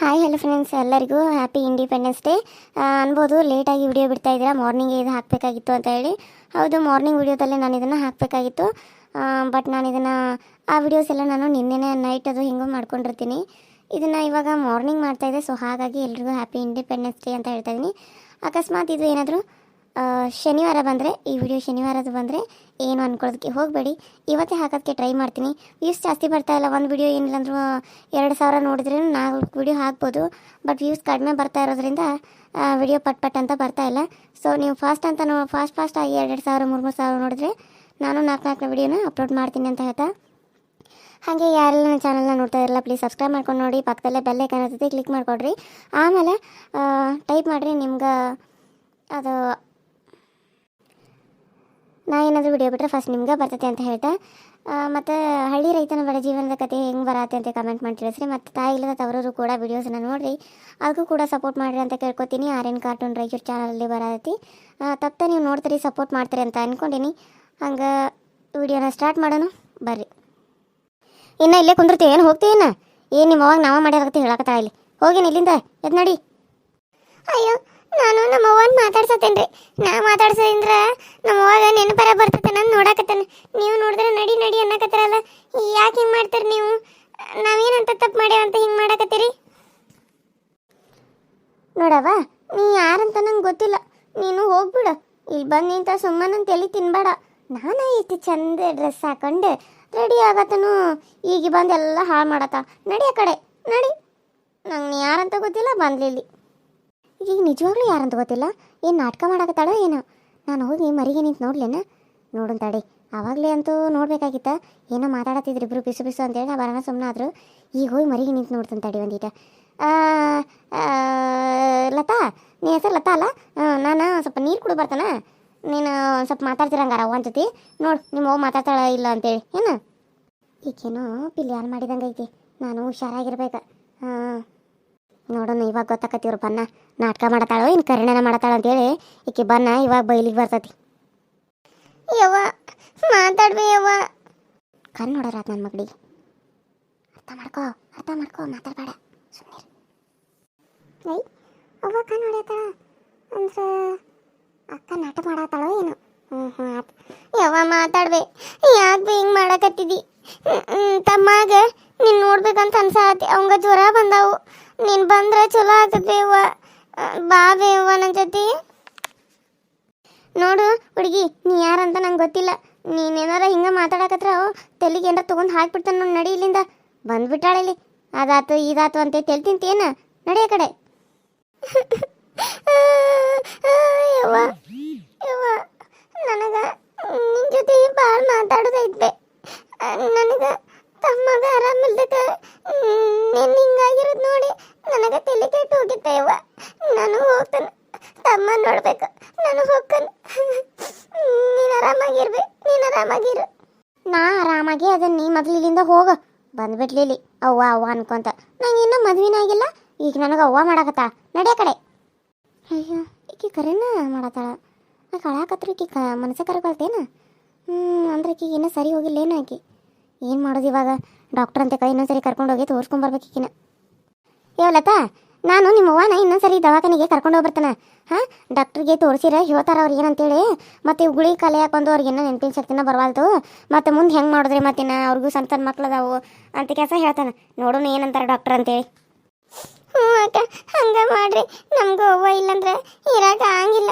Hi hello friends ಎಲ್ಲರಿಗೂ happy independence day ಅನ್ಬೋದು ಲೇಟಾಗಿ ವಿಡಿಯೋ ಬಿಡ್ತಾ ಇದ್ದೀರಾ ಮಾರ್ನಿಂಗ್ ಇದು ಹಾಕಬೇಕಾಗಿತ್ತು ಅಂತ ಹೇಳಿ. ಹೌದು ಮಾರ್ನಿಂಗ್ ವಿಡಿಯೋದಲ್ಲೇ ನಾನು ಇದನ್ನು ಹಾಕಬೇಕಾಗಿತ್ತು. ಬಟ್ ನಾನು ಇದನ್ನು, ಆ ವಿಡಿಯೋಸ್ ಎಲ್ಲ ನಾನು ನಿನ್ನೆನೇ ನೈಟ್ ಅದು ಹಿಂಗೂ ಮಾಡ್ಕೊಂಡಿರ್ತೀನಿ. ಇದನ್ನು ಇವಾಗ ಮಾರ್ನಿಂಗ್ ಮಾಡ್ತಾಯಿದ್ದೆ ಸೊ ಹಾಗಾಗಿ ಎಲ್ರಿಗೂ ಹ್ಯಾಪಿ ಇಂಡಿಪೆಂಡೆನ್ಸ್ ಡೇ ಅಂತ ಹೇಳ್ತಾ ಇದ್ದೀನಿ. ಅಕಸ್ಮಾತ್ ಇದು ಏನಾದರೂ ಶನಿವಾರ ಬಂದರೆ, ಈ ವಿಡಿಯೋ ಶನಿವಾರದ ಬಂದರೆ ಏನು ಅನ್ಕೊಳ್ಳೋದಕ್ಕೆ ಹೋಗಬೇಡಿ. ಇವತ್ತೇ ಹಾಕೋದಕ್ಕೆ ಟ್ರೈ ಮಾಡ್ತೀನಿ. ವ್ಯೂಸ್ ಜಾಸ್ತಿ ಬರ್ತಾ ಇಲ್ಲ. ಒಂದು ವಿಡಿಯೋ ಏನಿಲ್ಲ ಅಂದರೂ ಎರಡು ಸಾವಿರ ನೋಡಿದ್ರೂ ನಾಲ್ಕು ವಿಡಿಯೋ ಹಾಕ್ಬೋದು. ಬಟ್ ವ್ಯೂಸ್ ಕಡಿಮೆ ಬರ್ತಾ ಇರೋದ್ರಿಂದ ವಿಡಿಯೋ ಪಟ್ ಪಟ್ ಅಂತ ಬರ್ತಾ ಇಲ್ಲ. ಸೊ ನೀವು ಫಾಸ್ಟ್ ಅಂತ ನೋ ಫಾಸ್ಟ್ ಫಾಸ್ಟ್ ಆಗಿ ಎರಡು ಸಾವಿರ, ಮೂರು ಮೂರು ಸಾವಿರ ನೋಡಿದ್ರೆ ನಾನು ನಾಲ್ಕು ನಾಲ್ಕು ವಿಡಿಯೋನ ಅಪ್ಲೋಡ್ ಮಾಡ್ತೀನಿ ಅಂತ ಹೇಳ್ತಾ. ಹಾಗೆ ಯಾರೆಲ್ಲ ನನ್ನ ಚಾನಲ್ನ ನೋಡ್ತಾ ಇರಲ್ಲ ಪ್ಲೀಸ್ ಸಬ್ಸ್ಕ್ರೈಬ್ ಮಾಡ್ಕೊಂಡು ನೋಡಿ. ಪಕ್ಕದಲ್ಲೇ ಬೆಲ್ ಕಾಣಿಸುತ್ತೆ ಕ್ಲಿಕ್ ಮಾಡಿಕೊಡ್ರಿ. ಆಮೇಲೆ ಟೈಪ್ ಮಾಡಿರಿ ನಿಮ್ಗೆ ಅದು ನಾ ಏನಾದರೂ ವಿಡಿಯೋ ಬಿಟ್ಟರೆ ಫಸ್ಟ್ ನಿಮ್ಗೆ ಬರ್ತೈತೆ ಅಂತ ಹೇಳ್ತಾ ಮತ್ತು ಹಳ್ಳಿ ರೈತನ ಬಡ ಜೀವನದ ಕತೆ ಹೆಂಗೆ ಬರತ್ತೆ ಅಂತ ಕಮೆಂಟ್ ಮಾಡಿ ತಿಳಿಸ್ರಿ ಮತ್ತು ತಾಯಿ ಇಲ್ಲದ ತವರವರು ಕೂಡ ವೀಡಿಯೋಸನ್ನ ನೋಡಿರಿ. ಅದಕ್ಕೂ ಕೂಡ ಸಪೋರ್ಟ್ ಮಾಡಿರಿ ಅಂತ ಕೇಳ್ಕೊತೀನಿ. ಆರ್ ಎನ್ ಕಾರ್ಟೂನ್ ರೈಚೂರು ಚಾನಲಲ್ಲಿ ಬರತ್ತಿ. ತಪ್ಪ ನೀವು ನೋಡ್ತೀರಿ ಸಪೋರ್ಟ್ ಮಾಡ್ತೀರಿ ಅಂತ ಅಂದ್ಕೊಂಡಿನಿ ಹಂಗೆ ವಿಡಿಯೋನ ಸ್ಟಾರ್ಟ್ ಮಾಡೋಣ. ಬರ್ರಿ. ಇನ್ನು ಇಲ್ಲೇ ಕುಂದಿರ್ತೀವಿ. ಏನು ಹೋಗ್ತೀವಿ ಏನು ನಿಮ್ಮ ಅವಾಗ ನಾವು ಮಾಡ್ಯಾರತ್ತೆ ಹೇಳಕ್ಕೆ ಇಲ್ಲಿ. ಹೋಗಿನ ಇಲ್ಲಿಂದ. ಎದ್ ನಡಿ ಅಯ್ಯೋ ನಾನು ನಮ್ಮ ಅವ್ವನ್ ಮಾತಾಡ್ಸತ್ತೇನ್ರಿ. ನಾ ಮಾತಾಡ್ಸೋದ್ರಿಂದ ನಮ್ಮ ಅವ್ವಾಗ ನೆನಪರ ಬರ್ತೈತೆ, ನಾನು ನೋಡಕತ್ತೇನೆ. ನೀವು ನೋಡಿದ್ರೆ ನಡಿ ನಡಿ ಅನ್ನಕತ್ತಾರಲ್ಲ. ಯಾಕೆ ಹಿಂಗೆ ಮಾಡ್ತೀರಿ ನೀವು? ನಾವೇನಂತ ತಪ್ಪು ಮಾಡ್ಯಾವ ಅಂತ ಹಿಂಗೆ ಮಾಡಕತ್ತೀರಿ? ನೋಡವ್ವ, ನೀ ಯಾರಂತ ನಂಗೆ ಗೊತ್ತಿಲ್ಲ. ನೀನು ಹೋಗ್ಬಿಡು. ಇಲ್ಲಿ ಬಂದು ನಿಂತ ಸುಮ್ಮನೆ ತಲೆ ತಿನ್ಬೇಡ. ನಾನು ಇಷ್ಟು ಚಂದ ಡ್ರೆಸ್ ಹಾಕೊಂಡು ರೆಡಿ ಆಗತ್ತನು. ಈಗ ಬಂದು ಎಲ್ಲ ಹಾಳು ಮಾಡತ್ತ. ನಡಿ ಆ ಕಡೆ. ನಡಿ. ನಂಗೆ ನೀ ಯಾರಂತ ಗೊತ್ತಿಲ್ಲ ಬಂದ್ಲಿಲ್ಲಿ ಈಗ ನಿಜವಾಗ್ಲೂ ಯಾರಂತ ಗೊತ್ತಿಲ್ಲ? ಏನು ನಾಟಕ ಮಾಡಾಕತ್ತಾಳ ಏನೋ? ನಾನು ಹೋಗಿ ಮರಿಗೆ ನಿಂತು ನೋಡ್ಲೇನ? ನೋಡೋಣ ತಡಿ ಆವಾಗಲೇ ಅಂತೂ ನೋಡ್ಬೇಕಾಗಿತ್ತ? ಏನೋ ಮಾತಾಡತ್ತಿದ್ರು ಇಬ್ಬರು ಬಿಸು ಬಿಸು ಅಂತೇಳಿ ನಾ ಬರೋಣ ಸುಮ್ಮನೆ ಆದರೂ. ಈಗ ಹೋಗಿ ಮರಿಗೆ ನಿಂತು ನೋಡ್ತೀನಿ ತಡಿ ಒಂದೀಟ. ಲತಾ ನೀ ಹೆಸರು ಲತಾ ಅಲ್ಲ? ನಾನು ಸ್ವಲ್ಪ ನೀರು ಕುಡಿ ಬರ್ತಾನ? ನೀನು ಸ್ವಲ್ಪ ಮಾತಾಡ್ತಿರಂಗಾರ ಅವ್ವನ ಜೊತೆ? ನೋಡು ನಿಮ್ಮ ಅವ್ವ ಮಾತಾಡ್ತಾಳ ಇಲ್ಲ ಅಂತೇಳಿ ಏನು? ಈಗೇನೋ ಪಿಲ್ಯಾನ್ ಮಾಡಿದಂಗೆ ಐತಿ ನಾನು ಹುಷಾರಾಗಿರ್ಬೇಕು. ಹಾಂ ನೋಡೋಣ ಇವಾಗ ಗೊತ್ತಾಕತಿ ಇವ್ರು ಬನ್ನ ನಾಟಕ ಮಾಡತಾಳೋ ಇನ್ನು ಕರಿಣನ ಮಾಡತಾಳ ಅಂತೇಳಿ ಈಕೆ ಬನ್ನ ಇವಾಗ ಬೈಲಿಗೆ ಬರ್ತತಿ. ಯವ್ವ ಮಾತಾಡ್ಬಿ ಯವ್ವ. ಕಣ್ಣು ನೋಡೋರಾತ್ ನನ್ನ ಮಗಳಿಗೆ. ಅರ್ಥ ಮಾಡ್ಕೋ ಅರ್ಥ ಮಾಡ್ಕೋ ಮಾತಾಡಬೇಡ ಸುಮ್ಮನೆ ಐ ಅವ್ವ ಕಣ್ಣು ಹೊಡ್ಯತ್ತಾಳ ಅಂದ್ರೆ ಅಕ್ಕ ನಾಟಕ ಮಾಡತ್ತಾಳೋ ಏನು. ಹ್ಞೂ ಹ್ಞೂ ಆತು. ಯವ್ವ ಮಾತಾಡ್ಬೇ. ಯಾಕೆ ಹಿಂಗೆ ಮಾಡಕತ್ತಿದಿ? ಹ್ಮ್, ಹ್ಮ್, ತಮ್ಮಾಗ ನೀನ್ ನೋಡ್ಬೇಕಂತ ಅನ್ಸಾತಿ. ಅವಂಗ ಜ್ವರ ಬಂದಾವು. ನೀನ್ ಬಂದ್ರೆ ಚಲೋ ಆಗ್ತದೆ ಅವ್ವ. ಬಾ ಬೇವ ನನ್ನ ಜೊತೆ. ನೋಡು ಹುಡುಗಿ, ನೀ ಯಾರಂತ ನಂಗೆ ಗೊತ್ತಿಲ್ಲ. ನೀನೇನಾರ ಹಿಂಗೆ ಮಾತಾಡಕತ್ರ ತಲೆಗೆ ಏನಾರ ತೊಗೊಂಡು ಹಾಕ್ಬಿಡ್ತಾನೆ ನೋಡಿ ನಡಿ ಇಲ್ಲಿಂದ. ಬಂದ್ಬಿಟ್ಟಾಳೆ ಇಲ್ಲಿ. ಅದಾತು, ಇದಾತು ಅಂತ ತೆಲ್ ತಿಂತೇನ ನಡಿ ಆ ಕಡೆ. ನನಗ ನಿನ್ ಜೊತೆ ಭಾಳ ಮಾತಾಡೋದೈತೆ ನನಗ ತಮ್ಮಗ ಆರಾಮಿಲ್ದಕ ನೀನು ಹಿಂಗಾಗಿರೋದು ನೋಡಿ ನನಗ ತಲೆ ಕೆಟ್ಟು ಹೋಗಿತ್ತೆ ಯವ್ವ ನಾನು ಹೋಗ್ತೇನೆ ತಮ್ಮ ನೋಡ್ಬೇಕು ನಾನು ಹೋಗ್ತೇನೆ ನೀನು ಆರಾಮಾಗಿರ್ಬೆ ನೀನು ಆರಾಮಾಗಿರು ನಾ ಆರಾಮಾಗಿ ಅದನ್ನ ನೀ ಮೊದಲು ಇಲ್ಲಿಂದ ಹೋಗ ಬಂದ್ಬಿಟ್ಲಿಲ್ಲಿ ಅನ್ಕೊಂತ. ನಂಗೆ ಇನ್ನೂ ಮದ್ವಿನ ಆಗಿಲ್ಲ. ಈಗ ನನಗೆ ಅವ್ವ ಮಾಡಾಕತ್ತ. ನಡೆಯ ಕಡೆ. ಅಯ್ಯೋ, ಈಕಿ ಕರೆನ ಮಾಡತ್ತಾಳ? ನಾ ಕಳಾಕತ್ರ ಈಕಿ ಕ ಮನಸ್ಸೇ ಕರ್ಕೊಳ್ತೇನ? ಹ್ಞೂ ಅಂದ್ರೆ ಈಕಿಗೆ ಇನ್ನೂ ಸರಿ ಹೋಗಿಲ್ಲ ಏನು ಆಕೆ. ಏನು ಮಾಡೋದು ಇವಾಗ? ಡಾಕ್ಟ್ರ್ ಅಂತ ಕೈ ಇನ್ನೊಂದ್ಸರಿ ಕರ್ಕೊಂಡು ಹೋಗಿ ತೋರಿಸ್ಕೊಂಡ್ಬರ್ಬೇಕು ಈಕಿನ. ಲತಾ ನಾನು ನಿಮ್ಮ ಅವ್ವನ ಇನ್ನೊಂದ್ಸರಿ ದವಾಖಾನೆಗೆ ಕರ್ಕೊಂಡು ಹೋಗ್ಬರ್ತಾನೆ. ಹಾಂ? ಡಾಕ್ಟ್ರಿಗೆ ತೋರಿಸಿರ, ಹೇಳ್ತಾರ ಅವ್ರಿಗೆ ಏನಂತೇಳಿ. ಮತ್ತೆ ಗುಳಿ ಕಲೆ ಬಂದು ಅವ್ರಿಗೆ ಏನೋ ನೆನಪಿನ ಶಕ್ತಿನ ಬರವಾಲ್ತು ಮತ್ತೆ ಮುಂದೆ ಹೆಂಗೆ ಮಾಡಿದ್ರಿ ಮತ್ತಿನ ಅವ್ರಿಗೂ ಸಣ್ಣ ಸಣ್ಣ ಮಕ್ಳು ಅದಾವು ಅಂತ ಕೆಲಸ ಹೇಳ್ತಾನೆ. ನೋಡೋಣ ಏನಂತಾರೆ ಡಾಕ್ಟರ್ ಅಂತೇಳಿ. ಹ್ಞೂ ಅಕ್ಕ, ಹಂಗೆ ಮಾಡ್ರಿ. ನಮಗೂ ಅವ್ವ ಇಲ್ಲಂದ್ರೆ ಇರಾಕ ಆಗಿಲ್ಲ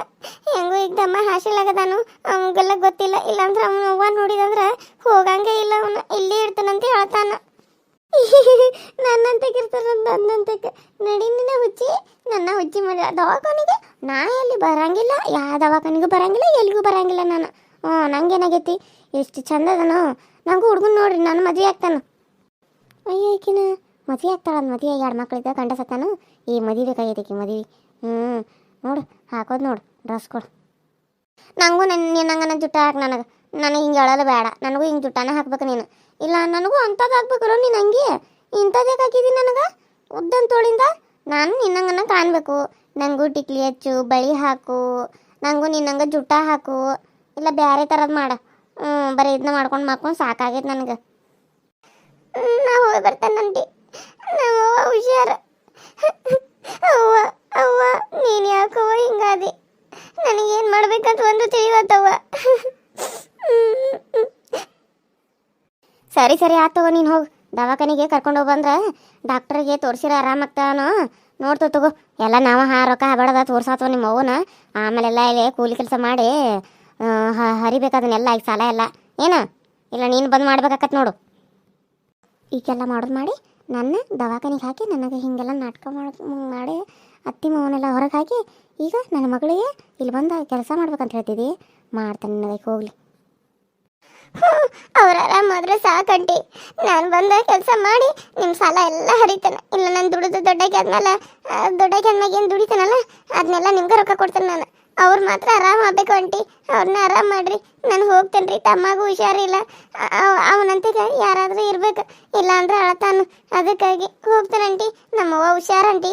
ಹೆಂಗೂ ಈಗ ದಮ್ಮ ಹಾಸಿಲಾಗದಾನು ಅವಂಗೆಲ್ಲ ಗೊತ್ತಿಲ್ಲ. ಇಲ್ಲಾಂದ್ರೆ ಅವನು ಅವ್ವ ನೋಡಿದಂದ್ರೆ ಹೋಗಂಗೆ ಇಲ್ಲ ಅವನು. ಇಲ್ಲೇ ಇರ್ತಾನಂತ ಹೇಳ್ತಾನ. ನನ್ನಂತಕ್ಕೆ ನನ್ನಂತಕ್ಕೆ ನಡಿ ನಿನ್ನ ಹುಚ್ಚಿ, ನನ್ನ ಹುಚ್ಚಿ ಮಾಡಿ ದವಾಖಾನಿಗೆ ನಾ ಎಲ್ಲಿ ಬರಂಗಿಲ್ಲ, ಯಾವ ದವಾಖಾನಿಗೂ ಬರಂಗಿಲ್ಲ, ಎಲ್ಲಿಗೂ ಬರಂಗಿಲ್ಲ ನಾನು. ಹ್ಞೂ, ನಂಗೇನಾಗೈತಿ? ಎಷ್ಟು ಚಂದ ಅದನು ನಂಗೂ ಹುಡ್ಗನ್ ನೋಡ್ರಿ, ನಾನು ಮದುವೆ ಆಗ್ತಾನ. ಅಯ್ಯೋ ಈಕಿನ ಮದುವೆ ಆಗ್ತಾಳ ಮದುವೆ ಎರಡು ಮಕ್ಕಳಿದ್ದ ಗಂಡ ಸತ್ತಾನು. ಈ ಮದುವೆ ಬೇಕಾಗೈತಿ ಮದುವೆ. ಹ್ಞೂ, ನೋಡು, ಹಾಕೋದು ನೋಡು, ಡ್ರೆಸ್ ಕೊಡು. ನನಗೂ ನನ್ನ ನಂಗೆ ನನ್ನ ಜುಟ್ಟ ಹಾಕಿ ನನಗೆ. ನನಗೆ ಹಿಂಗೆ ಹೇಳೋದು ಬೇಡ. ನನಗೂ ಹಿಂಗೆ ಜುಟ್ಟಾನ ಹಾಕ್ಬೇಕು ನೀನು. ಇಲ್ಲ, ನನಗೂ ಅಂಥದ್ದು ಹಾಕ್ಬೇಕಲ್ಲ ನೀನು ಹಂಗೆ ಇಂಥದ್ದೇ ಹಾಕಿದಿ ನನಗೆ. ಉದ್ದನ್ ತೋಳಿಂದ ನಾನು ನಿನ್ನಂಗನ ಕಾಣಬೇಕು. ನನಗೂ ಟಿಕ್ಲಿ ಹಚ್ಚು, ಬಳಿ ಹಾಕು ನನಗೂ ನಿನ್ನಂಗೆ ಜುಟ್ಟ ಹಾಕು. ಇಲ್ಲ ಬೇರೆ ಥರದ್ದು ಮಾಡ. ಹ್ಞೂ ಬರೀ ಇದನ್ನ ಮಾಡ್ಕೊಂಡು ಮಾಡ್ಕೊಂಡು ಸಾಕಾಗೈತೆ ನನಗೆ. ನಾ ಹೋಗಿ ಬರ್ತೇನೆ ನಂಟಿ. ನಾವು ಹುಷಾರು. ಅವ್ವ ಅವ್ವ, ನೀನು ಯಾಕವ್ವ ಹಿಂಗಾದಿ? ನನಗೇನು ಮಾಡ್ಬೇಕಂತ ಒಂದು ತಿಳಿವತ್ತವ್ವ. ಸರಿ ಸರಿ ಆತು ನೀನು ಹೋಗು. ದವಾಖಾನಿಗೆ ಕರ್ಕೊಂಡು ಹೋಗಿ ಬಂದ್ರೆ ಡಾಕ್ಟ್ರಿಗೆ ತೋರಿಸಿರ ಆರಾಮಾಗ್ತಾನೋ ನೋಡ್ತು ತಗೋ. ಎಲ್ಲ ನಾವು ಹಾ, ರೊಕ್ಕ ಹಬಡದ ತೋರ್ಸಾತವ ನಿಮ್ಮ ಅವ್ವನ. ಆಮೇಲೆಲ್ಲ ಇಲ್ಲಿ ಕೂಲಿ ಕೆಲಸ ಮಾಡಿ ಹರಿಬೇಕಾದನ್ನೆಲ್ಲ ಈಗ ಸಾಲ ಎಲ್ಲ. ಏನ? ಇಲ್ಲ, ನೀನು ಬಂದು ಮಾಡ್ಬೇಕಾಕತ್ ನೋಡು. ಈಗೆಲ್ಲ ಮಾಡೋದು ಮಾಡಿ, ನನ್ನ ದವಾಖಾನಿಗೆ ಹಾಕಿ, ನನಗೆ ಹೀಗೆಲ್ಲ ನಾಟಕ ಮಾಡೋದು ಮಾಡಿ, ಅತ್ತಿ ಮಾವನೆಲ್ಲ ಹೊರಗೆ ಹಾಕಿ, ಈಗ ನನ್ನ ಮಗಳಿಗೆ ಇಲ್ಲಿ ಬಂದು ಕೆಲಸ ಮಾಡ್ಬೇಕಂತ ಹೇಳ್ತಿದ್ದಿ ಮಾಡ್ತಾನೆ, ನನಗೆ ಹೋಗ್ಲಿ. ಅವ್ರ ಆರಾಮಾದ್ರೆ ಸಾಕಂಟಿ. ನಾನು ಬಂದ ಕೆಲಸ ಮಾಡಿ ನಿಮ್ಮ ಸಾಲ ಎಲ್ಲ ಹರಿತಾನೆ. ಇಲ್ಲ, ನಾನು ದುಡಿದು ದೊಡ್ಡಕ್ಕೆ ಆದ್ಮೇಲೆ ದೊಡ್ಡಕ್ಕೆ ಆದ್ಮೇಲೆ ಏನು ದುಡಿತಾನಲ್ಲ ಅದನ್ನೆಲ್ಲ ನಿಮ್ಗೆ ರೊಕ್ಕ ಕೊಡ್ತೇನೆ ನಾನು. ಅವ್ರು ಮಾತ್ರ ಆರಾಮ ಆಗ್ಬೇಕು ಅಂಟಿ. ಅವ್ರನ್ನ ಆರಾಮ ಮಾಡ್ರಿ. ನಾನು ಹೋಗ್ತೇನೆ ರೀ ತಮ್ಮಗೂ ಹುಷಾರಿಲ್ಲ ಅವನಂತಿಗೆ ಯಾರಾದರೂ ಇರಬೇಕು. ಇಲ್ಲ ಅಂದ್ರೆ ಅಳತಾನು. ಅದಕ್ಕಾಗಿ ಹೋಗ್ತೇನೆ ಅಂಟಿ. ನಮ್ಮವ್ವ ಹುಷಾರಂಟಿ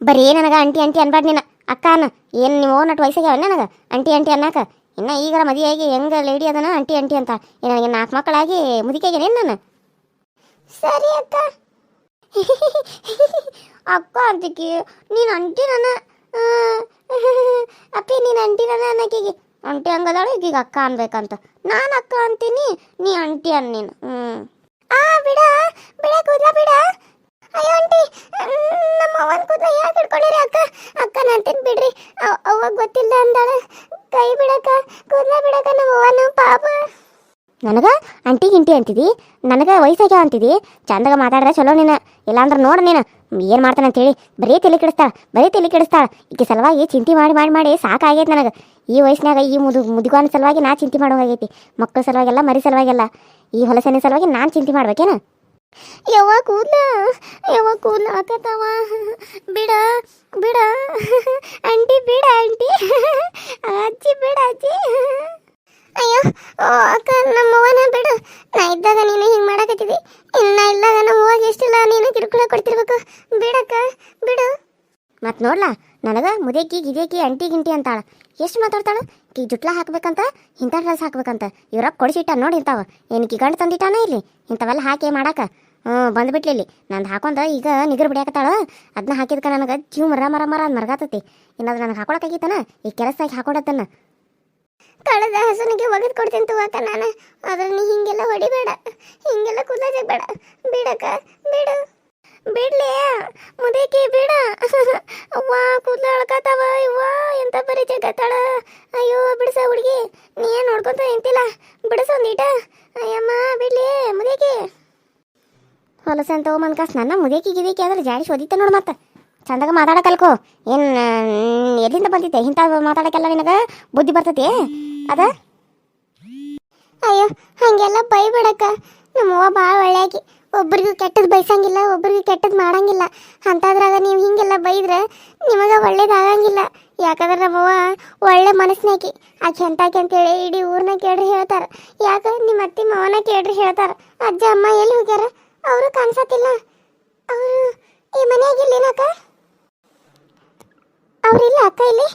ಬರೀ ನನಗೆ ಅಂಟಿ ಅಂಟಿ ಅನ್ಬಾರ್ದು ನೀನು. ಅಕ್ಕನ, ಏನು ನೀವು ನಟ್ ವಯಸ್ಸಿಗೆ ನನಗೆ? ಅಂಟಿ ಅಂಟಿ ಅನ್ನಕ? ಇನ್ನು ಈಗ ಮದುವೆಯಾಗಿ ಹೆಂಗ ಲೇಡಿ ಅದನ? ಅಂಟಿ ಅಂಟಿ ಅಂತ. ನನಗೆ ನಾಲ್ಕು ಮಕ್ಕಳಾಗಿ ಮುದುಕೆಗೇನೇನು ನಾನು? ಸರಿ ಅಕ್ಕ. ಅಕ್ಕ ಅಂತಿಕಿ, ನೀನು ಅಂಟಿ ನನ್ನ ಅಪ್ಪಿ, ನೀನು ಅಂಟಿ ನನ್ನ ಅನ್ನಕೀಗಿ. ಅಂಟಿ ಹಂಗದಾಳು, ಈಗೀಗ ಅಕ್ಕ ಅನ್ಬೇಕಂತ. ನಾನು ಅಕ್ಕ ಅಂತೀನಿ, ನೀ ಅಂಟಿ ಅನ್ ನೀನು. ಹ್ಞೂ ಆ, ಬಿಡ ಬಿಡ ಕೂದ್ಲ, ಬಿಡ. ಅಯ್ಯೋ ಆಂಟಿ ನಮ್ಮ ಅವನ ಕೂದಲ ಯಾಕೆ ಹಿಡ್ಕೊಂಡಿರಿ ಅಕ್ಕ? ಅಕ್ಕ ನಂತೀನಿ ಬಿಡ್ರಿ. ಅವಾಗ ಗೊತ್ತಿಲ್ಲ ಅಂದಾಳ. ಕೈ ಬಿಡಕ ಕೂದಲ ಬಿಡಕ ನಮ್ಮ ಅವನು ಪಾಪ. ನನಗೆ ಅಂಟಿ ಗಿಂಟಿ ಅಂತಿದಿ, ನನಗೆ ವಯಸ್ಸಾಗ್ಯಾವ ಅಂತಿದಿ. ಚಂದಾಗ ಮಾತಾಡ್ರೆ ಚಲೋ ನೀನು. ಇಲ್ಲಾಂದ್ರೆ ನೋಡು ನೀನು. ಏನು ಮಾಡ್ತಾನೆ ಅಂತೇಳಿ. ಬರೀ ತಲೆ ಕೆಡಿಸ್ತಾಳ, ಬರೀ ತಲೆ ಕೆಡಿಸ್ತಾಳ. ಈಕೆ ಸಲುವಾಗಿ ಚಿಂತೆ ಮಾಡಿ ಮಾಡಿ ಮಾಡಿ ಸಾಕಾಗೈತೆ ನನಗೆ. ಈ ವಯಸ್ಸಿನಾಗ ಈ ಮುದು, ಮುದುಗಾನ ಸಲುವಾಗಿ ನಾ ಚಿಂತೆ ಮಾಡೋವಾಗೈತಿ ಮಕ್ಕಳ ಸಲುವಾಗೆಲ್ಲ, ಮರಿ ಸಲುವಾಗೆಲ್ಲ. ಈ ಹೊಲಸನ ಸಲುವಾಗಿ ನಾನು ಚಿಂತೆ ಮಾಡ್ಬೇಕೇನ? ಯವ್ವ ಕೂದ್ಲ? ಯವ್ವ ಕೂದ್ಲ? ಹಾಕತ್ತವ ಬಿಡ ಬಿಡ. ಆಂಟಿ ಬಿಡ ಆಂಟಿ. ಅಜ್ಜಿ, ಬಿಡ ಅಜ್ಜಿ. ಅಯ್ಯೋ, ಓ, ಅಕ್ಕ, ನಮ್ಮವ್ವನ ಬಿಡು. ನಾ ಇದ್ದಾಗ ನೀನು ಹಿಂಗೆ ಮಾಡಕತ್ತಿದ್ದಿ ಇನ್ನ ಇಲ್ಲಾಗ ನಮ್ಮ ಅವ್ವಾಗ ಎಷ್ಟಿಲ್ಲ, ನೀನು ಕಿರುಕುಳ ಕೊಡ್ತಿರ್ಬೇಕು. ಬಿಡಕ್ಕ, ಬಿಡು. ಮತ್ತೆ ನೋಡ್ಲಾ, ನನಗೆ ಮುದೇಕಿ ಗಿದೇಕಿ ಅಂಟಿ ಗಿಂಟಿ ಅಂತಾಳ. ಎಷ್ಟು ಮಾತಾಡ್ತಾಳ? ಕಿ ಜುಟ್ಲಾ ಹಾಕ್ಬೇಕಂತ ಇಂಥ ಡ್ರೆಸ್ ಹಾಕ್ಬೇಕಂತ. ಇವ್ರಪ್ಪ ಕೊಡಿಸಿಟ್ಟ ನೋಡಿ ಇಂಥವ. ಏನಕ್ಕೆ ಗಂಡು ತಂದಿಟ್ಟಾನ ಇಲ್ಲಿ? ಇಂಥವೆಲ್ಲ ಹಾಕಿ ಮಾಡಾಕ. ಹ್ಞೂ, ಬಂದ್ಬಿಟ್ಲಿ ಇಲ್ಲಿ. ನಂದು ಹಾಕೊಂಡ ಈಗ ನಿಗರ್ ಬಿಡ್ಯಾಕತ್ತಾಳ. ಅದನ್ನ ಹಾಕಿದ್ಕ ನನಗೆ ಜೀವ ಮರ ಮರ ಮರ ಅಂದ್ ಮರಗಾತತಿ. ಇನ್ನದು ನನಗೆ ಹಾಕೊಳಕಾಗಿತ್ತಾನ ಈ ಕೆಲಸದಾಗ ಹಾಕೊಡತ್ತನ ಕಳೆದ ಹಸನಿಗೆ ಒಗೆದು ಕೊಡ್ತೀನಿ ತೂವಕ್ಕ ನಾನು. ಆದ್ರೆ ನೀ ಹಿಂಗೆಲ್ಲ ಹೊಡಿಬೇಡ. ಹಿಂಗೆಲ್ಲ ಬೇಡ. ಬಿಡಕ್ಕ, ಬಿಡು. ಬಿಡ್ಲಿ, ಮುದಕಿ ಬಿಡ. ಅವ್ವ ಕೂದಲ ಅಳ್ಕತಾವ ಇವ್ವ ಎಂತ ಬರೀ ಜಗತ್ತಾಳ ಅಯ್ಯೋ, ಬಿಡಿಸ ಹುಡುಗಿ. ನೀ ಏನ್ ನೋಡ್ಕೊಂತ ನಿಂತಿಲ್ಲ? ಬಿಡಸ ಒಂದೀಟ. ಅಯ್ಯಮ್ಮ, ಬಿಡ್ಲಿ, ಮುದಕಿ. ಹೊಲಸ ಅಂತ ಮನ್ಕಾಸ್ ನನ್ನ ಮುದಕಿ ಗಿದೇಕಿ ಆದ್ರೆ ಜಾಡಿ ಶೋಧಿತ ನೋಡು ಮತ್ತೆ. ಚಂದಾಗ ಮಾತಾಡಕಲ್ಕೋ ಏನ್ ಎಲ್ಲಿಂದ ಬಂದಿದ್ದೆ? ಇಂತ ಮಾತಾಡಕ್ಕೆಲ್ಲ ನಿನಗ ಬುದ್ಧಿ ಬರ್ತತಿ? ಅದ? ಅಯ್ಯೋ, ಹಂಗೆಲ್ಲ ಬೈಬಿಡಕ್ಕ. ನಮ್ಮವ್ವ ಭಾಳ ಒಳ್ಳೆಯಾಗಿ ಒಬ್ರಿಗೂ ಕೆಟ್ಟದ್ದು ಬಯಸಂಗಿಲ್ಲ ಒಬ್ಬರಿಗೂ ಕೆಟ್ಟದ್ದು ಮಾಡಂಗಿಲ್ಲ. ಅಂತಾದ್ರಾಗ ನೀವು ಹಿಂಗೆಲ್ಲ ಬೈದ್ರೆ ನಿಮಗೆ ಒಳ್ಳೇದಾಗಂಗಿಲ್ಲ. ಯಾಕಂದ್ರೆ ನಮ್ಮವ್ವ ಒಳ್ಳೆ ಮನಸ್ಸಿನಾಕಿ ಆಕೆ. ಎಂತಾಕೆ ಅಂತೇಳಿ ಇಡೀ ಊರನ್ನ ಕೇಳ್ರಿ ಹೇಳ್ತಾರ. ಯಾಕ ನಿಮ್ಮ ಅತ್ತಿ ಮಾವನ ಕೇಳ್ರಿ ಹೇಳ್ತಾರ. ಅಜ್ಜ, ಅಮ್ಮ ಎಲ್ಲಿ ಹೋಗ್ಯಾರ? ಅವರು ಕಾಣಿಸತ್ತಿಲ್ಲ. ಅವರು ಈ ಮನೆಯಾಗಿಲ್ಲೇನಕ್ಕ ಅವ್ರಿಲ್ಲ ಅಕ್ಕ ಇಲ್ಲಿ.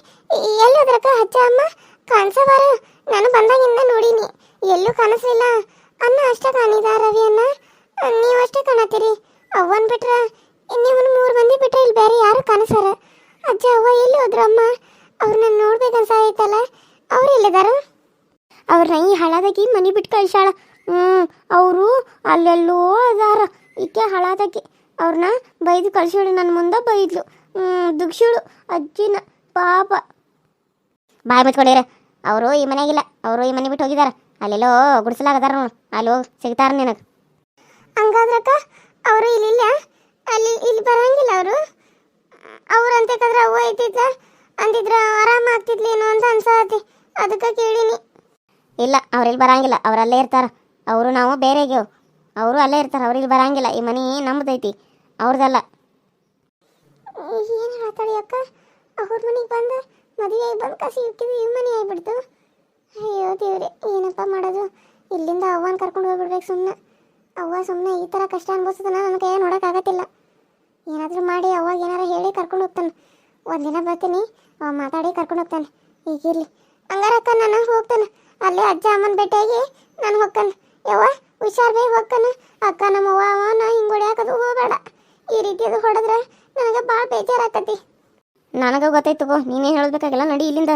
ಎಲ್ಲಿ ಹೋದ್ರಕ್ಕ ಅಜ್ಜ, ಅಮ್ಮ? ಕಾಣಿಸಬಾರ ನಾನು ಬಂದಾಗಿಂದ ನೋಡೀನಿ. ಎಲ್ಲೂ ಕಾಣಿಸ್ಲಿಲ್ಲ. ಅನ್ನ ಅಷ್ಟೇ ಕಾಣಿದ ರವಿ ಅನ್ನ ನೀವು ಅಷ್ಟೇ ಕಾಣತ್ತೀರಿ. ಅವ್ವನ್ ಬಿಟ್ರ ಇನ್ನಿವನ್ ಮೂರು ಮಂದಿ ಬಿಟ್ರೆ ಇಲ್ಲಿ ಬೇರೆ ಯಾರು ಕಾಣಿಸಾರ? ಅಜ್ಜ, ಅವ್ವ ಎಲ್ಲಿ ಹೋದ್ರು ಅಮ್ಮ ಅವ್ರನ್ನ ನೋಡ್ಬೇಕನ್ಸಾಯ್ತಲ್ಲ ಅವ್ರು ಎಲ್ಲಿದಾರ? ಅವ್ರನ್ನ ಈ ಹಳದಾಗಿ ಮನೆ ಬಿಟ್ಟು ಕಳ್ಸಾಳ ಹ್ಞೂ ಅವರು ಅಲ್ಲೆಲ್ಲೋ ಅದಾರ. ಈಕೆ ಹಳದಾಗಿ ಅವ್ರನ್ನ ಬೈದು ಕಳ್ಸಿಳು ನನ್ನ ಮುಂದೆ ಬೈದ್ಲು. ಹ್ಞೂ ದುಗ್ಸಿಳು ಅಜ್ಜಿನ ಪಾಪ. ಬಾಯ್ ಮುಚ್ಕೊಂಡಿರ ಅವರು ಈ ಮನೆಗಿಲ್ಲ ಅವರು ಈ ಮನೆ ಬಿಟ್ಟು ಹೋಗಿದಾರ. ಅಲ್ಲೆಲ್ಲೋ ಗುಡಿಸಲಾಗದಾರ ನೋಡು. ಅಲ್ಲಿ ಹೋಗಿ ಸಿಗ್ತಾರ ನಿನಗೆ. ಹಂಗಾದ್ರಕ್ಕ ಅವರು ಇಲ್ಲಿಲ್ಲ ಅಲ್ಲಿ ಇಲ್ಲಿ ಬರಂಗಿಲ್ಲ ಅವರು. ಅವ್ರು ಅಂತಕ್ಕಂದ್ರೆ ಅವ್ವ ಐತಿದ್ದ ಅಂದಿದ್ರ ಆರಾಮ ಆಗ್ತಿದ್ಲೇನೋ ಅಂತ ಅನ್ಸತಿ. ಅದಕ್ಕೆ ಕೇಳಿನಿ. ಇಲ್ಲ ಅವ್ರಿಲ್ಲಿ ಬರಂಗಿಲ್ಲ. ಅವರಲ್ಲೇ ಇರ್ತಾರ. ಅವರು ನಾವು ಬೇರೆಗೆವು ಅವರು ಅಲ್ಲೇ ಇರ್ತಾರೆ. ಇಲ್ಲಿ ಬರಂಗಿಲ್ಲ. ಈ ಮನೆ ನಮ್ಮದೈತಿ ಅವ್ರದಲ್ಲ. ಏನು ಹೇಳ್ತಾಳೆ ಅಕ್ಕ? ಅವ್ರ ಮನೆಗೆ ಬಂದು ಮದುವೆ ಆಗಿ ಬಂದು ಕಸಿ ಇಟ್ಟಿದ್ದು ಈ ಮನೆ ಆಗಿಬಿಡ್ತು. ಅಯ್ಯೋ ದೇವ್ರೆ, ಏನಪ್ಪ ಮಾಡೋದು? ಇಲ್ಲಿಂದ ಅವ್ವನ ಕರ್ಕೊಂಡು ಹೋಗ್ಬಿಡ್ಬೇಕು ಸುಮ್ಮನೆ ಅವ್ವ ಸುಮ್ಮನೆ ಈ ಥರ ಕಷ್ಟ ಅನ್ಭವಿಸೋದನ್ನ ನನ್ನ ಕೈಯಾಗ ನೋಡೋಕ್ಕಾಗತ್ತಿಲ್ಲ. ಏನಾದರೂ ಮಾಡಿ ಅವಾಗ ಏನಾರು ಹೇಳಿ ಕರ್ಕೊಂಡು ಹೋಗ್ತಾನೆ. ಒಂದಿನ ಬರ್ತೀನಿ ಅವ ಮಾತಾಡಿ ಕರ್ಕೊಂಡು ಹೋಗ್ತಾನೆ. ಈಗಿರ್ಲಿ ಹಂಗಾರಕ್ಕ ನಾನು ಹೋಗ್ತಾನೆ. ಅಲ್ಲೇ ಅಜ್ಜ ಅಮ್ಮನ ಭೇಟಿಯಾಗಿ ನಾನು ಹೋಗ್ತಾನೆ. ಯವ್ವ, ಹುಷಾರ್ ಬೇ, ಹೋಗ್ತಾನೆ. ಅಕ್ಕ ನಮ್ಮವ್ವ ಅವ್ವ ನಾ ಹಿಂಗೆ ಹೊಡ್ಯಾಕದು ಹೋಗಬೇಡ. ಈ ರೀತಿ ಅದು ಹೊಡೆದ್ರೆ ನನಗೆ ಭಾಳ ಬೇಜಾರಾಕತಿ ನನಗೆ ಗೊತ್ತಾಯ್ತು ನೀನೇ ಹೇಳಬೇಕಾಗಿಲ್ಲ ನಡಿ ಇಲ್ಲಿಂದ.